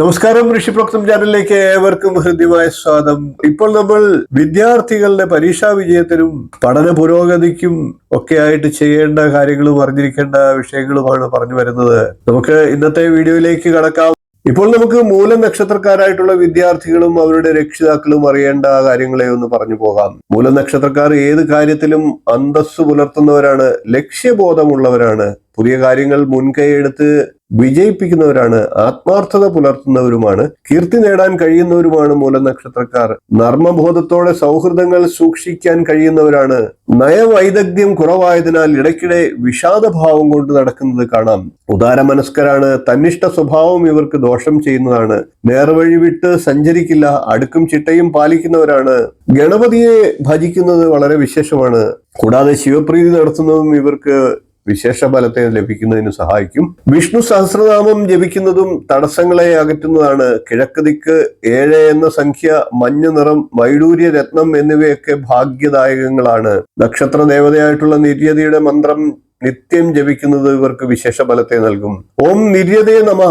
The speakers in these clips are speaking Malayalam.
നമസ്കാരം ഋഷിപ്രോക്തം ചാനലിലേക്ക് ഏവർക്കും ഹൃദ്യമായ സ്വാഗതം. ഇപ്പോൾ നമ്മൾ വിദ്യാർത്ഥികളുടെ പരീക്ഷാ വിജയത്തിനും പഠന പുരോഗതിക്കും ഒക്കെ ആയിട്ട് ചെയ്യേണ്ട കാര്യങ്ങളും അറിഞ്ഞിരിക്കേണ്ട വിഷയങ്ങളുമാണ് പറഞ്ഞു വരുന്നത്. നമുക്ക് ഇന്നത്തെ വീഡിയോയിലേക്ക് കടക്കാം. ഇപ്പോൾ നമുക്ക് മൂല നക്ഷത്രക്കാരായിട്ടുള്ള വിദ്യാർത്ഥികളും അവരുടെ രക്ഷിതാക്കളും അറിയേണ്ട കാര്യങ്ങളെ ഒന്ന് പറഞ്ഞു പോകാം. മൂല നക്ഷത്രക്കാർ ഏത് കാര്യത്തിലും അന്തസ്സു പുലർത്തുന്നവരാണ് ലക്ഷ്യബോധമുള്ളവരാണ്. പുതിയ കാര്യങ്ങൾ മുൻകൈയെടുത്ത് വിജയിപ്പിക്കുന്നവരാണ് ആത്മാർത്ഥത പുലർത്തുന്നവരുമാണ് കീർത്തി നേടാൻ കഴിയുന്നവരുമാണ് മൂലനക്ഷത്രക്കാർ നർമ്മബോധത്തോടെ സൗഹൃദങ്ങൾ സൂക്ഷിക്കാൻ കഴിയുന്നവരാണ്. നയവൈദഗ്ധ്യം കുറവായതിനാൽ ഇടയ്ക്കിടെ വിഷാദഭാവം കൊണ്ട് നടക്കുന്നത് കാണാം. ഉദാരമനസ്കരാണ് തന്നിഷ്ട സ്വഭാവം ഇവർക്ക് ദോഷം ചെയ്യുന്നതാണ്. നേർവഴി വിട്ട് സഞ്ചരിക്കില്ല അടുക്കും ചിട്ടയും പാലിക്കുന്നവരാണ്. ഗണപതിയെ ഭജിക്കുന്നത് വളരെ വിശേഷമാണ്. കൂടാതെ ശിവപ്രീതി നടത്തുന്നതും ഇവർക്ക് വിശേഷ ഫലത്തെ ലഭിക്കുന്നതിന് സഹായിക്കും. വിഷ്ണു സഹസ്രനാമം ജപിക്കുന്നതും തടസ്സങ്ങളെ അകറ്റുന്നതാണ്. കിഴക്ക് ദിക്ക് ഏഴ് എന്ന സംഖ്യ മഞ്ഞ നിറം വൈഡൂര്യ രത്നം എന്നിവയൊക്കെ ഭാഗ്യദായകങ്ങളാണ്. നക്ഷത്ര ദേവതയായിട്ടുള്ള നിര്യതയുടെ മന്ത്രം നിത്യം ജപിക്കുന്നത് ഇവർക്ക് വിശേഷ ഫലത്തെ നൽകും. ഓം നിര്യതേ നമ.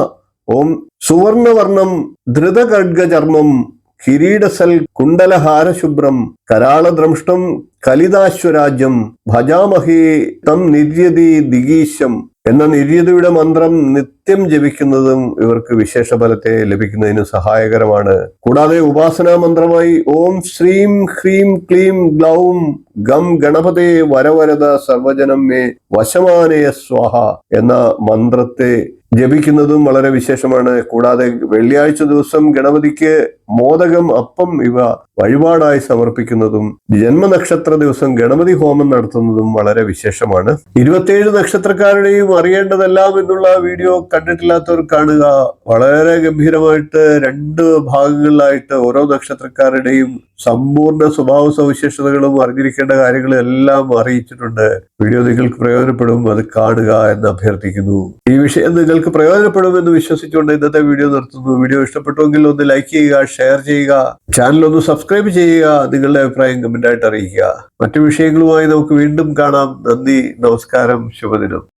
ഓം സുവർണവർണം ധൃതഖഡ്ഗചർമ്മം കിരീടസൽ കുണ്ടലഹാരശുഭ്രം കരാളദ്രംഷ്ടം കലിതാശ്വരാജ്യം ഭജാമഹേ തം നിര്യതി ദിഗീശം എന്ന നിര്യതയുടെ മന്ത്രം നിത്യം ജപിക്കുന്നതും ഇവർക്ക് വിശേഷ ഫലത്തെ ലഭിക്കുന്നതിന് സഹായകരമാണ്. കൂടാതെ ഉപാസനാ മന്ത്രമായി ഓം ശ്രീം ഹ്രീം ക്ലീം ഗ്ലൗം ഗം ഗണപതേ വരവരത സർവജനം മേ വശമാനയ സ്വാഹ എന്ന മന്ത്രത്തെ ജപിക്കുന്നതും വളരെ വിശേഷമാണ്. കൂടാതെ വെള്ളിയാഴ്ച ദിവസം ഗണപതിക്ക് മോദകം അപ്പം ഇവ വഴിപാടായി സമർപ്പിക്കുന്നതും ജന്മനക്ഷത്ര ദിവസം ഗണപതി ഹോമം നടത്തുന്നതും വളരെ വിശേഷമാണ്. ഇരുപത്തിയേഴ് നക്ഷത്രക്കാരുടെയും അറിയേണ്ടതെല്ലാം എന്നുള്ള വീഡിയോ കണ്ടിട്ടില്ലാത്തവർ കാണുക. വളരെ ഗംഭീരമായിട്ട് രണ്ട് ഭാഗങ്ങളിലായിട്ട് ഓരോ നക്ഷത്രക്കാരുടെയും സമ്പൂർണ സ്വഭാവ സവിശേഷതകളും അറിഞ്ഞിരിക്കേണ്ട കാര്യങ്ങളും എല്ലാം അറിയിച്ചിട്ടുണ്ട്. വീഡിയോ നിങ്ങൾക്ക് പ്രയോജനപ്പെടും അത് കാണുക എന്ന് അഭ്യർത്ഥിക്കുന്നു. ഈ വിഷയം നിങ്ങൾക്ക് പ്രയോജനപ്പെടുമെന്ന് വിശ്വസിച്ചുകൊണ്ട് ഇന്നത്തെ വീഡിയോ നിർത്തുന്നു. വീഡിയോ ഇഷ്ടപ്പെട്ടുവെങ്കിൽ ഒന്ന് ലൈക്ക് ചെയ്യുക ഷെയർ ചെയ്യുക. ചാനൽ ഒന്ന് സബ്സ്ക്രൈബ് ചെയ്യുക. നിങ്ങളുടെ അഭിപ്രായം കമന്റായിട്ട് അറിയിക്കുക. മറ്റു വിഷയങ്ങളുമായി നമുക്ക് വീണ്ടും കാണാം. നന്ദി. നമസ്കാരം. ശുഭദിനം.